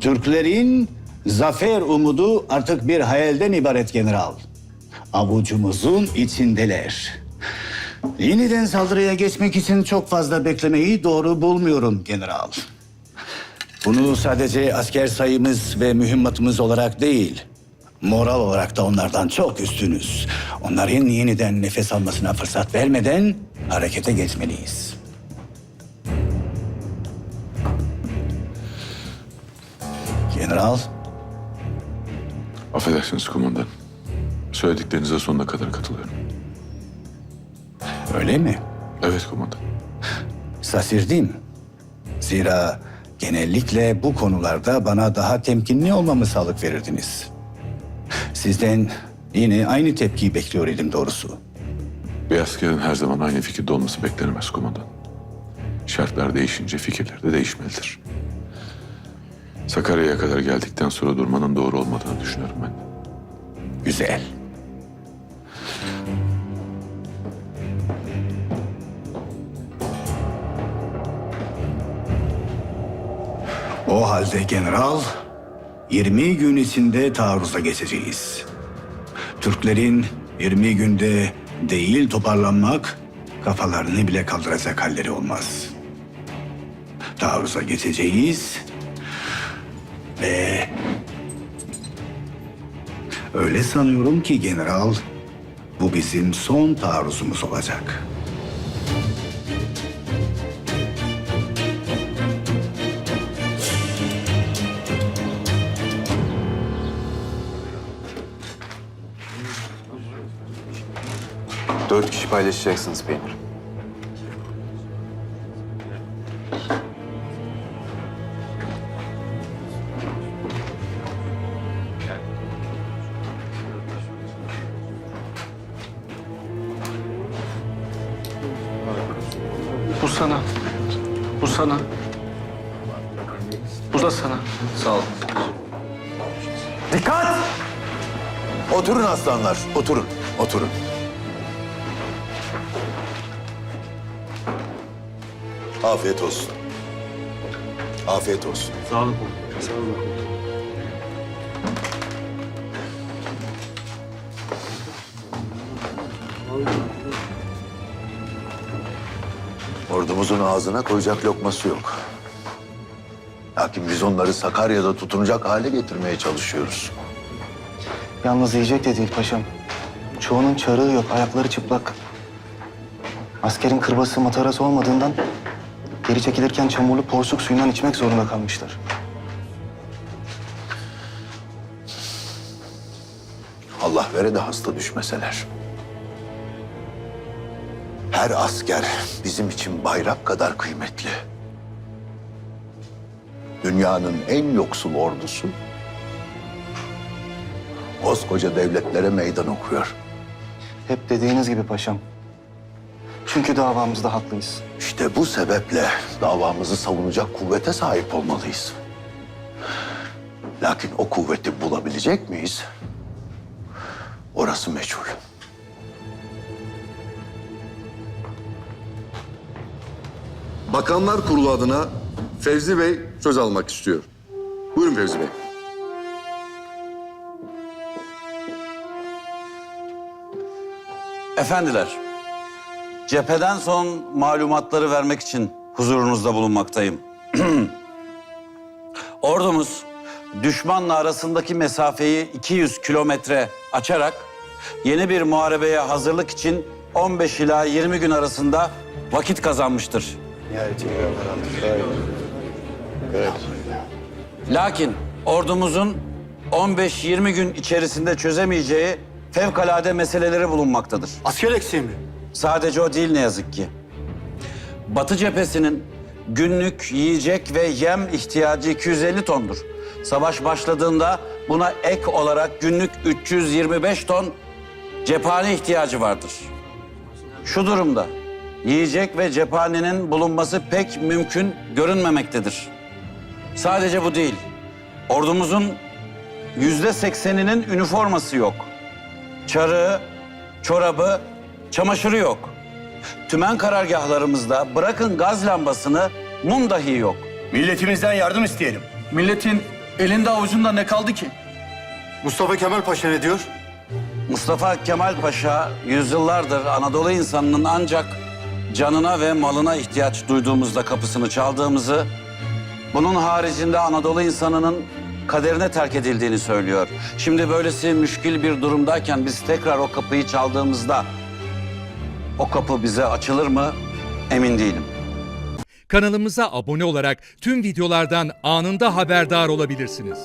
Türklerin zafer umudu artık bir hayalden ibaret general. Avucumuzun içindeler. Yeniden saldırıya geçmek için çok fazla beklemeyi doğru bulmuyorum general. Bunu sadece asker sayımız ve mühimmatımız olarak değil, moral olarak da onlardan çok üstünüz. Onların yeniden nefes almasına fırsat vermeden harekete geçmeliyiz. General, Affedersiniz kumandan. Söylediklerinize sonuna kadar katılıyorum. öyle mi? Evet kumandan. Şaşırdım. Zira genellikle bu konularda bana daha temkinli olmamı sağlık verirdiniz. Sizden yine aynı tepkiyi bekliyor idim doğrusu. Bir askerin her zaman aynı fikirde olması beklenemez kumandan. Şartlar değişince fikirler de değişmelidir. Sakarya'ya kadar geldikten sonra durmanın doğru olmadığını düşünüyorum ben. Güzel. O halde general, 20 gün içinde taarruza geçeceğiz. Türklerin 20 günde değil toparlanmak, kafalarını bile kaldıracak halleri olmaz. Taarruza geçeceğiz ve Öyle sanıyorum ki general, bu bizim son taarruzumuz olacak. Dört kişi paylaşacaksınız peynir. Sana. Bu sana. Bu da sana. Sağ ol. Dikkat! Oturun aslanlar, oturun, oturun. Afiyet olsun. Afiyet olsun. Sağ olun. Sağ olun. Ordumuzun ağzına koyacak lokması yok. Lakin biz onları Sakarya'da tutunacak hale getirmeye çalışıyoruz. Yalnız yiyecek de değil paşam. Çoğunun çarığı yok, ayakları çıplak. Askerin kırbası matarası olmadığından geri çekilirken çamurlu porsuk suyundan içmek zorunda kalmışlar. Allah vere de hasta düşmeseler. Her asker bizim için bayrak kadar kıymetli. Dünyanın en yoksul ordusu koskoca devletlere meydan okuyor. Hep dediğiniz gibi paşam. Çünkü davamızda haklıyız. İşte bu sebeple davamızı savunacak kuvvete sahip olmalıyız. Lakin o kuvveti bulabilecek miyiz? Orası meçhul. Bakanlar Kurulu adına Fevzi Bey söz almak istiyor. Buyurun Fevzi Bey. Efendiler, cepheden son malumatları vermek için huzurunuzda bulunmaktayım. Ordumuz düşmanla arasındaki mesafeyi 200 kilometre açarak yeni bir muharebeye hazırlık için 15 ila 20 gün arasında vakit kazanmıştır. Lakin ordumuzun 15-20 gün içerisinde çözemeyeceği fevkalade meseleleri bulunmaktadır. Asker eksiği mi? Sadece o değil ne yazık ki. Batı cephesinin günlük yiyecek ve yem ihtiyacı 250 tondur. Savaş başladığında buna ek olarak günlük 325 ton cephane ihtiyacı vardır. Şu durumda yiyecek ve cephanenin bulunması pek mümkün görünmemektedir. Sadece bu değil. Ordumuzun yüzde sekseninin üniforması yok. Çarığı, çorabı, çamaşırı yok. Tümen karargahlarımızda bırakın gaz lambasını mum dahi yok. Milletimizden yardım isteyelim. Milletin Elinde avucunda ne kaldı ki? Mustafa Kemal Paşa ne diyor? Mustafa Kemal Paşa yüzyıllardır Anadolu insanının ancak canına ve malına ihtiyaç duyduğumuzda kapısını çaldığımızı, bunun haricinde Anadolu insanının kaderine terk edildiğini söylüyor. Şimdi böylesi müşkil bir durumdayken biz tekrar o kapıyı çaldığımızda o kapı bize açılır mı emin değilim. Kanalımıza abone olarak tüm videolardan anında haberdar olabilirsiniz.